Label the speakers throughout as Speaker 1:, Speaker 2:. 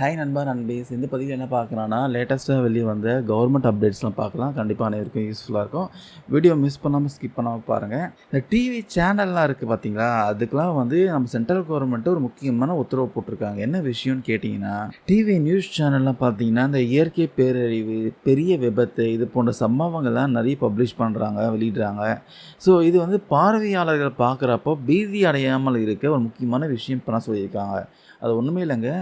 Speaker 1: Hi நண்பா நண்பீஸ் இந்த பதிவில் என்ன பார்க்குறான்னா லேட்டஸ்ட்டாக வெளியே வந்த கவர்மெண்ட் அப்டேட்ஸ்லாம் பார்க்கலாம். கண்டிப்பாக அனைவருக்கும் யூஸ்ஃபுல்லாக இருக்கும். வீடியோ மிஸ் பண்ணாமல் ஸ்கிப் பண்ணாமல் பாருங்கள் இந்த டிவி சேனல்லாம் இருக்குது பார்த்தீங்களா அதுக்கெலாம் வந்து நம்ம சென்ட்ரல் கவர்மெண்ட்டு ஒரு முக்கியமான உத்தரவு போட்டிருக்காங்க. என்ன விஷயம்னு கேட்டிங்கன்னா டிவி நியூஸ் சேனல்லாம் பார்த்தீங்கன்னா இந்த இயற்கை பேரழிவு பெரிய விபத்து இது போன்ற சம்பவங்கள்லாம் நிறைய பப்ளிஷ் பண்ணுறாங்க வெளியிடுறாங்க. ஸோ இது வந்து பார்வையாளர்கள் பார்க்குறப்போ பீதி அடையாமல் இருக்க ஒரு முக்கியமான விஷயம் பண்ண சொல்லியிருக்காங்க. அது ஒன்றுமே இல்லைங்க.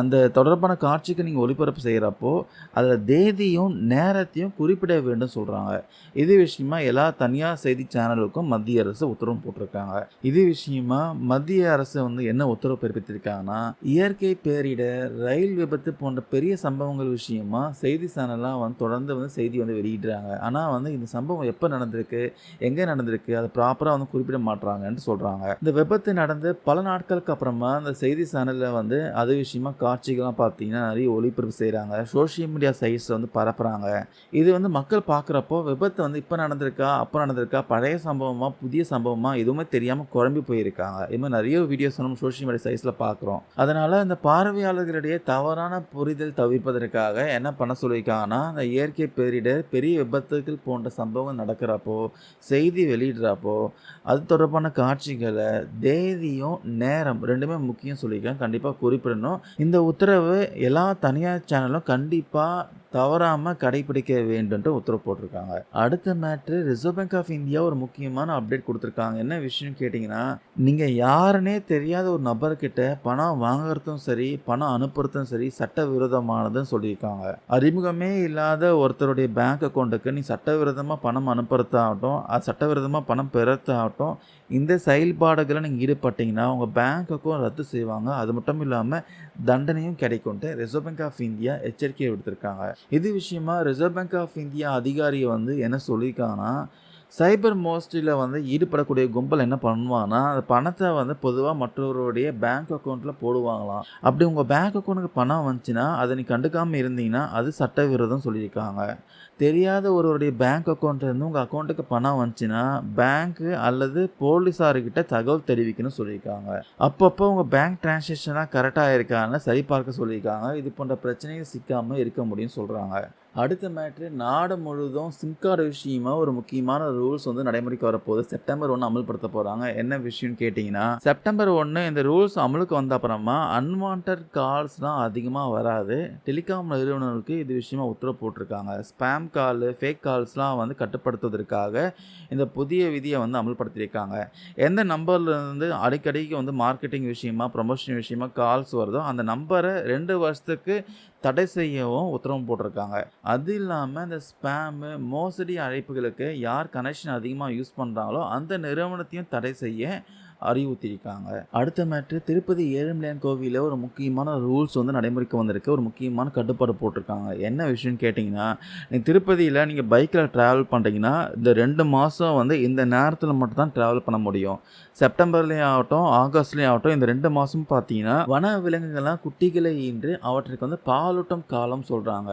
Speaker 1: அந்த தொடர்பான காட்சிக்கு நீங்கள் ஒளிபரப்பு செய்கிறப்போ அதில் தேதியும் நேரத்தையும் குறிப்பிட வேண்டும் சொல்கிறாங்க இது விஷயமா எல்லா தனியார் செய்தி சேனலுக்கும் மத்திய அரசு உத்தரவு போட்டிருக்காங்க. இது விஷயமா மத்திய அரசு வந்து என்ன உத்தரவு பிறப்பித்திருக்காங்கன்னா இயற்கை பேரிடர் ரயில் விபத்து போன்ற பெரிய சம்பவங்கள் விஷயமா செய்தி சேனல்லாம் வந்து தொடர்ந்து வந்து செய்தி வந்து வெளியிடுறாங்க. ஆனால் வந்து இந்த சம்பவம் எப்போ நடந்திருக்கு எங்கே நடந்திருக்கு அதை ப்ராப்பராக வந்து குறிப்பிட மாட்டுறாங்கன்னு சொல்கிறாங்க இந்த விபத்து நடந்து பல நாட்களுக்கு அப்புறமா அந்த செய்தி சேனலில் வந்து அது விஷயமா காட்சிகள்லாம் பார்த்தீங்கன்னா நிறைய ஒளிபரப்பு செய்கிறாங்க. சோஷியல் மீடியா சைட்ஸில் வந்து பரப்புகிறாங்க. இது வந்து மக்கள் பார்க்குறப்போ விபத்து வந்து இப்போ நடந்திருக்கா அப்போ நடந்திருக்கா பழைய சம்பவமாக புதிய சம்பவமாக எதுவுமே தெரியாமல் குழம்பி போயிருக்காங்க. இது மாதிரி நிறைய வீடியோஸ் நம்ம சோஷியல் மீடியா சைட்ஸில் பார்க்குறோம். அதனால் இந்த பார்வையாளர்களிடையே தவறான புரிதல் தவிர்ப்பதற்காக என்ன பண்ண சொல்லியிருக்காங்கன்னா அந்த இயற்கை பேரிடர் பெரிய விபத்துகள் போன்ற சம்பவம் நடக்கிறப்போ செய்தி வெளியிடுறப்போ அது தொடர்பான காட்சிகளை தேதியும் நேரம் ரெண்டுமே முக்கியம் சொல்லியிருக்கேன் கண்டிப்பாக கண்டிப்பாக குறிப்பிடணும். இந்த உத்தரவு எல்லா தனியார் சேனலும் கண்டிப்பாக தவறாமல் கடைபிடிக்க வேண்டும்ட்டு உத்தரவு போட்டிருக்காங்க. அடுத்த matter Reserve Bank of India ஒரு முக்கியமான அப்டேட் கொடுத்துருக்காங்க. என்ன விஷயம் கேட்டிங்கன்னா நீங்கள் யாருன்னே தெரியாத ஒரு நபர்கிட்ட பணம் வாங்குறதும் சரி பணம் அனுப்புறதும் சரி சட்டவிரோதமானதுன்னு சொல்லியிருக்காங்க. அறிமுகமே இல்லாத ஒருத்தருடைய பேங்க் அக்கௌண்ட்டுக்கு நீ சட்டவிரோதமாக பணம் அனுப்புறதாகட்டும் அது சட்டவிரோதமாக பணம் பெறத்தாகட்டும் இந்த செயல்பாடுகளை நீங்கள் ஈடுபட்டீங்கன்னா உங்கள் பேங்க் அக்கௌண்ட் ரத்து செய்வாங்க. அது மட்டும் இல்லாமல் தண்டனையும் கிடைக்கும்ட்டு ரிசர்வ் பேங்க் ஆஃப் இந்தியா எச்சரிக்கை விடுத்திருக்காங்க. இது விஷயமா ரிசர்வ் பேங்க் ஆஃப் இந்தியா அதிகாரியை வந்து என்ன சொல்லியிருக்காங்கன்னா சைபர் மோஸ்டியில் வந்து ஈடுபடக்கூடிய கும்பல் என்ன பண்ணுவாங்கன்னா அந்த பணத்தை வந்து பொதுவாக மற்றவருடைய பேங்க் அக்கௌண்ட்டில் போடுவாங்களாம். அப்படி உங்கள் பேங்க் அக்கௌண்ட்டுக்கு பணம் வந்துச்சுன்னா அதை நீ கண்டுக்காமல் இருந்தீங்கன்னா அது சட்டவிரோதம் சொல்லியிருக்காங்க. தெரியாத ஒருவருடைய பேங்க் அக்கௌண்ட்லேருந்து உங்கள் அக்கௌண்ட்டுக்கு பணம் வந்துச்சுன்னா பேங்க்கு அல்லது போலீஸார்கிட்ட தகவல் தெரிவிக்கணும்னு சொல்லியிருக்காங்க. அப்பப்போ உங்கள் பேங்க் டிரான்சாக்ஷனாக கரெக்டாக இருக்கான்னு சரிபார்க்க சொல்லியிருக்காங்க. இது போன்ற பிரச்சனைகள் சிக்காமல் இருக்க முடியும்னு சொல்கிறாங்க அடுத்த மேட்ரு நாடு முழுதும் சிம் கார்டு விஷயமா ஒரு முக்கியமான ரூல்ஸ் வந்து நடைமுறைக்கு வரப்போகுது. செப்டம்பர் ஒன்று அமல்படுத்த போகிறாங்க என்ன விஷயம்னு கேட்டிங்கன்னா செப்டம்பர் ஒன்று இந்த ரூல்ஸ் அமலுக்கு வந்த அப்புறமா அன்வான்ட் கால்ஸ்லாம் அதிகமாக வராது. டெலிகாம் நிறுவனங்களுக்கு இது விஷயமா உத்தரவு போட்டிருக்காங்க. ஸ்பேம் கால் ஃபேக் கால்ஸ்லாம் வந்து கட்டுப்படுத்துவதற்காக இந்த புதிய விதியை வந்து அமல்படுத்தியிருக்காங்க. எந்த நம்பர்லேருந்து அடிக்கடிக்கு வந்து மார்க்கெட்டிங் விஷயமா ப்ரொமோஷன் விஷயமா கால்ஸ் வருதோ அந்த நம்பரை ரெண்டு வருஷத்துக்கு தடை செய்யவும் உத்தரவு போட்டிருக்காங்க. அது இல்லாமல் இந்த ஸ்பேமு மோசடி அழைப்புகளுக்கு யார் கனெக்ஷன் அதிகமாக யூஸ் பண்ணுறாங்களோ அந்த நிறுவனத்தையும் தடை செய்ய அறிவுறுத்தியிருக்காங்க. அடுத்த மேட்ரு திருப்பதி ஏழுமலையான் கோவிலில் ஒரு முக்கியமான ரூல்ஸ் வந்து நடைமுறைக்கு வந்திருக்கு. ஒரு முக்கியமான கட்டுப்பாடு போட்டிருக்காங்க. என்ன விஷயம்னு கேட்டிங்கன்னா நீங்கள் திருப்பதியில் நீங்கள் பைக்கில் ட்ராவல் பண்ணுறீங்கன்னா இந்த ரெண்டு மாதம் வந்து இந்த நேரத்தில் மட்டும் தான் ட்ராவல் பண்ண முடியும். செப்டம்பர்லேயும் ஆகட்டும் ஆகஸ்ட்லேயும் ஆகட்டும் இந்த ரெண்டு மாதமும் பார்த்தீங்கன்னா வன விலங்குகள்லாம் குட்டிகளை ஈன்று அவற்றுக்கு வந்து பாலூட்டம் காலம் சொல்கிறாங்க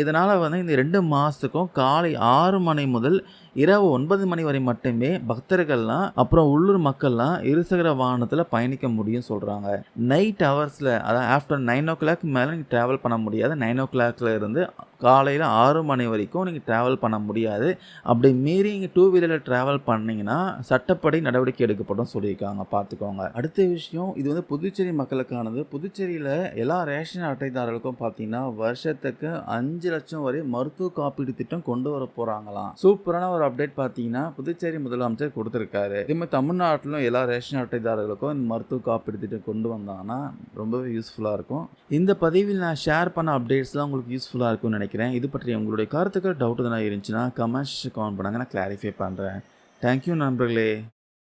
Speaker 1: இதனால் வந்து இந்த ரெண்டு மாதத்துக்கும் காலை ஆறு மணி முதல் இரவு ஒன்பது மணி வரை மட்டுமே பக்தர்கள்லாம் அப்புறம் உள்ளூர் மக்கள்லாம் இருசக்கர வாகனத்தில் பயணிக்க முடியும் சொல்கிறாங்க நைட் ஹவர்ஸில் அதாவது ஆஃப்டர் நைன் ஓ கிளாக் மேலே நீங்கள் ட்ராவல் பண்ண முடியாது. நைன் ஓ கிளாக்ல இருந்து காலையில் ஆறு மணி வரைக்கும் நீங்கள் ட்ராவல் பண்ண முடியாது. அப்படி மீறி நீங்கள் டூ வீலரில் ட்ராவல் பண்ணிங்கன்னா சட்டப்படி நடவடிக்கை எடுக்கப்படும் சொல்லியிருக்காங்க. பார்த்துக்கோங்க. அடுத்த விஷயம் இது வந்து புதுச்சேரி மக்களுக்கானது. புதுச்சேரியில் எல்லா ரேஷன் அட்டைதாரர்களுக்கும் பார்த்தீங்கன்னா வருஷத்துக்கு அஞ்சு லட்சம் வரை மருத்துவ காப்பீடு திட்டம் கொண்டு வர போகிறாங்களாம் சூப்பரான ஒரு அப்டேட் பார்த்தீங்கன்னா புதுச்சேரி முதலமைச்சர் கொடுத்துருக்காரு. இதுமாதிரி தமிழ்நாட்டிலும் எல்லா ரேஷன் அட்டைதாரர்களுக்கும் இந்த மருத்துவ காப்பீடு திட்டம் கொண்டு வந்தாங்கன்னா ரொம்பவே யூஸ்ஃபுல்லாக இருக்கும். இந்த பதிவில் நான் ஷேர் பண்ண அப்டேட்ஸ்லாம் உங்களுக்கு யூஸ்ஃபுல்லாக இருக்கும்னு நினைக்கிறேன். இது பற்றி உங்களுடைய கருத்துக்கள் டவுட் எதனா இருந்துச்சுன்னா கமெண்ட்ஸ் கமெண்ட் பண்ணாங்க. நான் கிளாரிஃபை பண்ணுறேன் தேங்க்யூ நண்பர்களே.